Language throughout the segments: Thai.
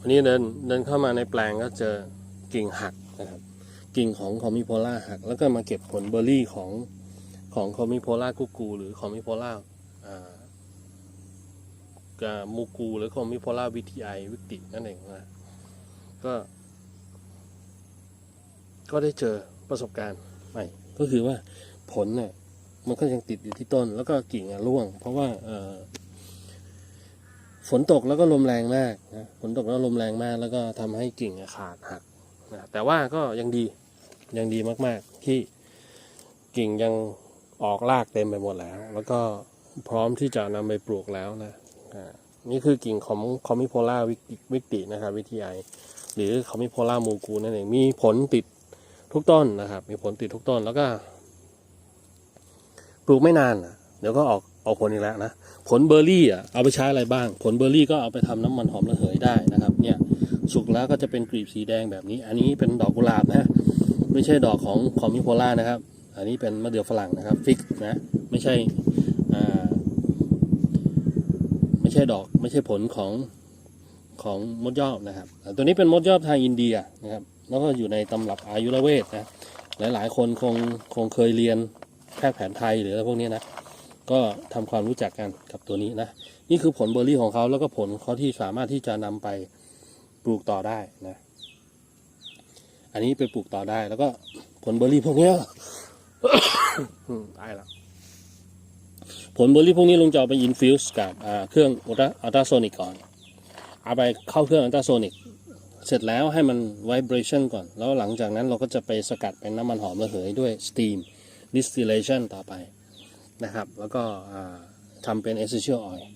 วันนี้เดินเดินเข้ามาในแปลงก็เจอกิ่งหักนะครับ กิ่งของคอมิโพล่าหัก แล้วก็มาเก็บผลเบอร์รี่ของของคอมิโพล่ากุกูหรือคอมิโพล่าอ่ามูกูหรือคอมิโพล่าวิทีไอวิตินั่นเองนะก็ ก็ได้เจอประสบการณ์ใหม่ก็คือว่าผลเนี่ยมันก็ยังติดอยู่ที่ต้น แล้วก็กิ่งร่วง เพราะว่า ฝนตกแล้วก็ลมแรงมากนะฝนตกแล้วลมแรงมาก แล้วก็ทำให้กิ่งขาดหักนะแต่ว่าก็ยังดียังดีมากๆ ที่กิ่งยังออกรากเต็มไปหมดแล้ว แล้วก็พร้อมที่จะนำไปปลูกแล้วนะนี่คือกิ่งของคอมิโพล่าวิกตินะครับวิทยาหรือคอมิโพล่ามูกูนั่นเองมีผลติดทุกต้นนะครับ มีผลติดทุกต้นแล้วก็ ปลูกไม่นานเดี๋ยวก็ออก ออกผลอีกแล้วนะ ผลเบอร์รี่อะเอาไปใช้อะไรบ้าง ผลเบอร์รี่ก็เอาไปทำน้ำมันหอมระเหยได้นะครับ เนี่ยสุกแล้วก็จะเป็นกลีบสีแดงแบบนี้ อันนี้เป็นดอกกุหลาบนะ ไม่ใช่ดอกของคอมิโพล่านะครับ อันนี้เป็นมะเดื่อฝรั่งนะครับฟิกนะ ไม่ใช่อ่าไม่ใช่ดอกไม่ใช่ผลของของมดยอบนะครับ ตัวนี้เป็นมดยอบทางอินเดียนะครับ แล้วก็อยู่ในตำรับอายุรเวทนะ หลายๆ คนคงคงเคยเรียนแพทย์แผนไทยหรืออะไรพวกนี้นะ ก็ทำความรู้จักกันกับตัวนี้นะ นี่คือผลเบอร์รี่ของเขาแล้วก็ผลเขาที่สามารถที่จะนำไปปลูกต่อได้นะ อันนี้ไปปลูกต่อได้แล้วก็ผลเบอร์รี่พวกนี้อืมตายแล้วผลเบอร์รี่พวกนี้ลุงจะเอาไปอินฟิวส์กับเครื่องอัลตราโซนิกก่อน เอาไปเข้าเครื่องอัลตราโซนิกเสร็จแล้วให้มันไวเบรชันก่อน แล้วหลังจากนั้นเราก็จะไปสกัดเป็นน้ำมันหอมระเหยด้วยสตีม distillation ต่อไป นะครับ แล้วก็อ่าทำเป็น essential oil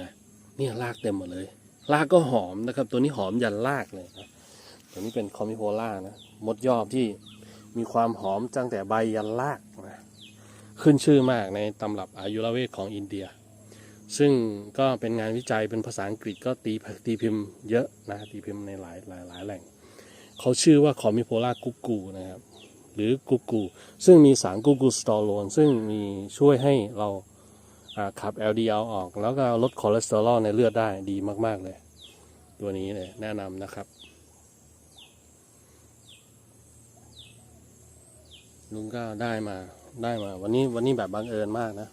นะเนี่ยรากเต็มหมดเลย รากก็หอมนะครับ ตัวนี้หอมยันรากเลยนะตัวนี้เป็นคอมิโพล่านะมดยอบที่มีความหอมตั้งแต่ใบยันรากนะขึ้นชื่อมากในตำรับอายุรเวทของอินเดีย ซึ่งก็เป็นงานวิจัยเป็นภาษาอังกฤษก็ตีตีพิมพ์เยอะนะตีพิมพ์ในหลายหลายหลายแหล่ง เขาชื่อว่าคอมิโพล่ากุกูนะครับ หรือกุกูซึ่งมีสารกุกูสตอโรนซึ่งมีช่วยให้เราอ่าขับ LDL ออก แล้วก็ลดคอเลสเตอรอลในเลือดได้ดีมาก ๆ เลย ตัวนี้เลยแนะนำนะครับ ลุงก็ได้มาได้มา วันนี้วันนี้แบบบังเอิญมากนะ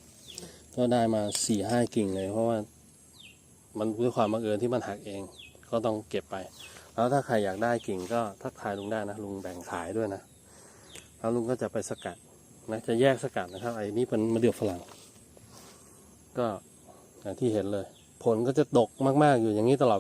ก็ได้มาสี่ห้ากิ่งเลย เพราะว่ามันด้วยความบังเอิญที่มันหักเอง ก็ต้องเก็บไป แล้วถ้าใครอยากได้กิ่งก็ทักทายลุงได้นะ ลุงแบ่งขายด้วยนะ แล้วลุงก็จะไปสกัดนะจะแยกสกัดนะครับ ไอ้นี่เป็นมะเดื่อฝรั่ง ก็อย่างที่เห็นเลย ผลก็จะดกมากๆอยู่อย่างนี้ตลอดเวลา